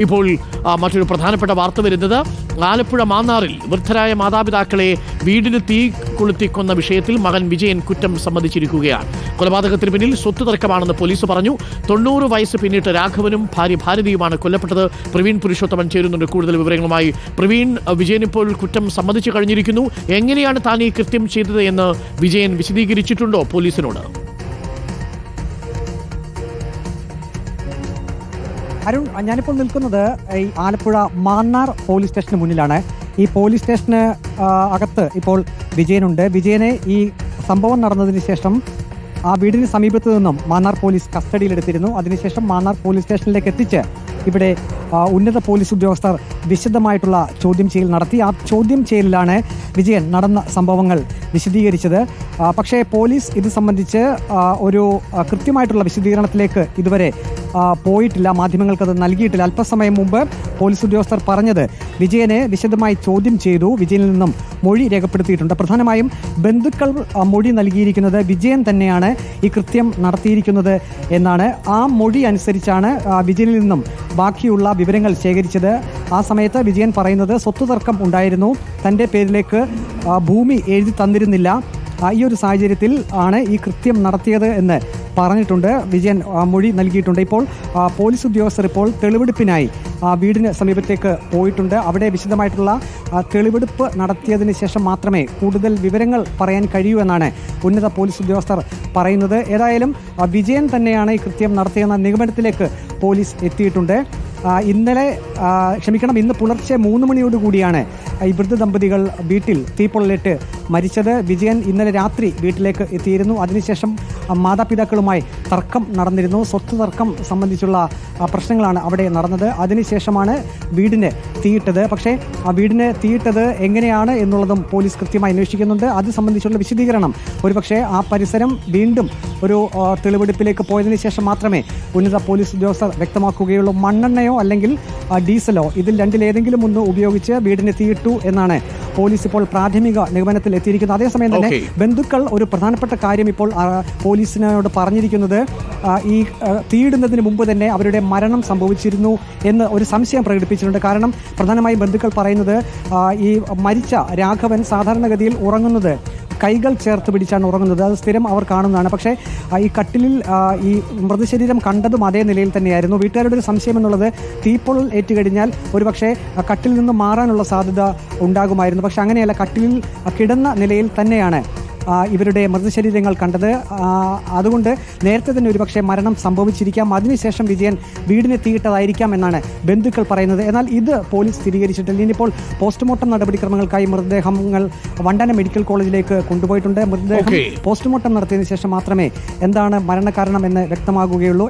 ഇപ്പോൾ മറ്റൊരു പ്രധാനപ്പെട്ട വാർത്ത വരുന്നത്. ആലപ്പുഴ മാന്നാറിൽ വൃദ്ധരായ മാതാപിതാക്കളെ വീടിന് തീ കൊളുത്തിക്കൊന്ന വിഷയത്തിൽ മകൻ വിജയൻ കുറ്റം സമ്മതിച്ചിരിക്കുകയാണ്. കൊലപാതകത്തിന് പിന്നിൽ സ്വത്ത് തർക്കമാണെന്ന് പോലീസ് പറഞ്ഞു. തൊണ്ണൂറ് വയസ്സ് പിന്നിട്ട് രാഘവനും ഭാര്യ ഭാരതിയുമാണ് കൊല്ലപ്പെട്ടത്. പ്രവീൺ പുരുഷോത്തമൻ ചേരുന്നുണ്ട്. കൂടുതൽ വിവരങ്ങളുമായി പ്രവീൺ വിജയൻ ഇപ്പോൾ കുറ്റം സമ്മതിച്ചു കഴിഞ്ഞിരിക്കുന്നു. എങ്ങനെയാണ് താൻ ഈ കൃത്യം ചെയ്തത് എന്ന് വിജയൻ വിശദീകരിച്ചിട്ടുണ്ടോ പോലീസിനോട്? അരുൺ ഞാനിപ്പോൾ നിൽക്കുന്നത് ഈ ആലപ്പുഴ മാന്നാർ പോലീസ് സ്റ്റേഷന് മുന്നിലാണ്. ഈ പോലീസ് സ്റ്റേഷന് അകത്ത് ഇപ്പോൾ വിജയനുണ്ട്. വിജയനെ ഈ സംഭവം നടന്നതിന് ശേഷം ആ വീടിന് സമീപത്ത് നിന്നും മാന്നാർ പോലീസ് കസ്റ്റഡിയിലെടുത്തിരുന്നു. അതിനുശേഷം മാന്നാർ പോലീസ് സ്റ്റേഷനിലേക്ക് എത്തിച്ച് ഇവിടെ ഉന്നത പോലീസ് ഉദ്യോഗസ്ഥർ വിശദമായിട്ടുള്ള ചോദ്യം ചെയ്യൽ നടത്തി. ആ ചോദ്യം ചെയ്യലിലാണ് വിജയൻ നടന്ന സംഭവങ്ങൾ വിശദീകരിച്ചത്. പക്ഷേ പോലീസ് ഇത് സംബന്ധിച്ച് ഒരു കൃത്യമായിട്ടുള്ള വിശദീകരണത്തിലേക്ക് ഇതുവരെ പോയിട്ടില്ല. മാധ്യമങ്ങൾക്കത് നൽകിയിട്ടില്ല. അല്പസമയം മുമ്പ് പോലീസ് ഉദ്യോഗസ്ഥർ പറഞ്ഞത് വിജയനെ വിശദമായി ചോദ്യം ചെയ്തു. വിജയനിൽ നിന്നും മൊഴി രേഖപ്പെടുത്തിയിട്ടുണ്ട്. പ്രധാനമായും ബന്ധുക്കൾ മൊഴി നൽകിയിരിക്കുന്നത് വിജയൻ തന്നെയാണ് ഈ കൃത്യം നടത്തിയിരിക്കുന്നത് എന്നാണ്. ആ മൊഴി അനുസരിച്ചാണ് വിജയനിൽ നിന്നും ബാക്കിയുള്ള വിവരങ്ങൾ ശേഖരിച്ചത്. ആ സമയത്ത് വിജയൻ പറയുന്നത് സ്വത്ത് തർക്കം ഉണ്ടായിരുന്നു. തന്റെ പേരിലേക്ക് ഭൂമി എഴുതി തന്നിരുന്നില്ല. ഈ ഒരു സാഹചര്യത്തിൽ ആണ് ഈ കൃത്യം നടത്തിയത് എന്ന്. പറഞ്ഞിട്ടുണ്ട്. വിജയൻ മൊഴി നൽകിയിട്ടുണ്ട്. ഇപ്പോൾ പോലീസ് ഉദ്യോഗസ്ഥർ ഇപ്പോൾ തെളിവെടുപ്പിനായി വീടിന് സമീപത്തേക്ക് പോയിട്ടുണ്ട്. അവിടെ വിശദമായിട്ടുള്ള തെളിവെടുപ്പ് നടത്തിയതിന് ശേഷം മാത്രമേ കൂടുതൽ വിവരങ്ങൾ പറയാൻ കഴിയൂ എന്നാണ് ഉന്നത പോലീസ് ഉദ്യോഗസ്ഥർ പറയുന്നത്. ഏതായാലും വിജയൻ തന്നെയാണ് ഈ കൃത്യം നടത്തിയെന്ന നിഗമനത്തിലേക്ക് പോലീസ് എത്തിയിട്ടുണ്ട്. ഇന്നലെ ക്ഷമിക്കണം ഇന്ന് പുലർച്ചെ മൂന്ന് മണിയോട് കൂടിയാണ് ഈ വൃദ്ധ ദമ്പതികൾ വീട്ടിൽ തീപ്പൊള്ളിട്ട് മരിച്ചത് വിജയൻ ഇന്നലെ രാത്രി വീട്ടിലേക്ക് എത്തിയിരുന്നു. അതിനുശേഷം മാതാപിതാക്കളുമായി തർക്കം നടന്നിരുന്നു. സ്വത്ത് തർക്കം സംബന്ധിച്ചുള്ള പ്രശ്നങ്ങളാണ് അവിടെ നടന്നത്. അതിനുശേഷമാണ് വീടിന് തീയിട്ടത്. പക്ഷേ ആ വീടിന് തീയിട്ടത് എങ്ങനെയാണ് എന്നുള്ളതും പോലീസ് കൃത്യമായി അന്വേഷിക്കുന്നുണ്ട്. അത് സംബന്ധിച്ചുള്ള വിശദീകരണം. ഒരുപക്ഷെ ആ പരിസരം വീണ്ടും ഒരു തെളിവെടുപ്പിലേക്ക് പോയതിനു ശേഷം മാത്രമേ ഉന്നത പോലീസ് ഉദ്യോഗസ്ഥർ വ്യക്തമാക്കുകയുള്ളൂ. മണ്ണെണ്ണയോ അല്ലെങ്കിൽ ഡീസലോ ഇതിൽ രണ്ടിലേതെങ്കിലും ഒന്ന് ഉപയോഗിച്ച് വീടിന് തീയിട്ടു എന്നാണ് പോലീസ് ഇപ്പോൾ പ്രാഥമിക നിഗമനത്തിൽ എത്തിയിരിക്കുന്നത് അതേസമയം തന്നെ. ബന്ധുക്കൾ ഒരു പ്രധാനപ്പെട്ട കാര്യം ഇപ്പോൾ പോലീസിനോട് പറഞ്ഞിരിക്കുന്നത് ഈ തീയിടുന്നതിന് മുമ്പ് തന്നെ അവരുടെ മരണം സംഭവിച്ചിരുന്നു എന്ന് ഒരു സംശയം പ്രകടിപ്പിച്ചിട്ടുണ്ട് കാരണം പ്രധാനമായും ബന്ധുക്കൾ പറയുന്നത് ഈ മരിച്ച രാഘവൻ സാധാരണഗതിയിൽ ഉറങ്ങുന്നത് കൈകൾ ചേർത്ത് പിടിച്ചാണ് ഉറങ്ങുന്നത്. അത് സ്ഥിരം അവർ കാണുന്നതാണ്. പക്ഷേ ഈ കട്ടിലിൽ ഈ മൃതശരീരം കണ്ടതും അതേ നിലയിൽ തന്നെയായിരുന്നു. വീട്ടുകാരുടെ ഒരു സംശയം എന്നുള്ളത് തീപ്പൊള്ളൽ ഏറ്റുകഴിഞ്ഞാൽ ഒരുപക്ഷെ പക്ഷേ കട്ടിൽ നിന്ന് മാറാനുള്ള സാധ്യത ഉണ്ടാകുമായിരുന്നു. പക്ഷെ അങ്ങനെയല്ല. കട്ടിലിൽ കിടന്ന നിലയിൽ തന്നെയാണ്. ഇവരുടെ മൃതശരീരങ്ങൾ കണ്ടത്. അതുകൊണ്ട് നേരത്തെ തന്നെ ഒരുപക്ഷെ മരണം സംഭവിച്ചിരിക്കാം. അതിനുശേഷം വിജയൻ വീടിന് തീയിട്ടതായിരിക്കാം എന്നാണ് ബന്ധുക്കൾ പറയുന്നത്. എന്നാൽ ഇത് പോലീസ് സ്ഥിരീകരിച്ചിട്ടില്ല. ഇനിയിപ്പോൾ പോസ്റ്റ്മോർട്ടം നടപടിക്രമങ്ങൾക്കായി മൃതദേഹങ്ങൾ വണ്ടന മെഡിക്കൽ കോളേജിലേക്ക് കൊണ്ടുപോയിട്ടുണ്ട്. മൃതദേഹം പോസ്റ്റ്മോർട്ടം നടത്തിയതിനു ശേഷം മാത്രമേ എന്താണ് മരണകാരണം എന്ന് വ്യക്തമാകുകയുള്ളൂ.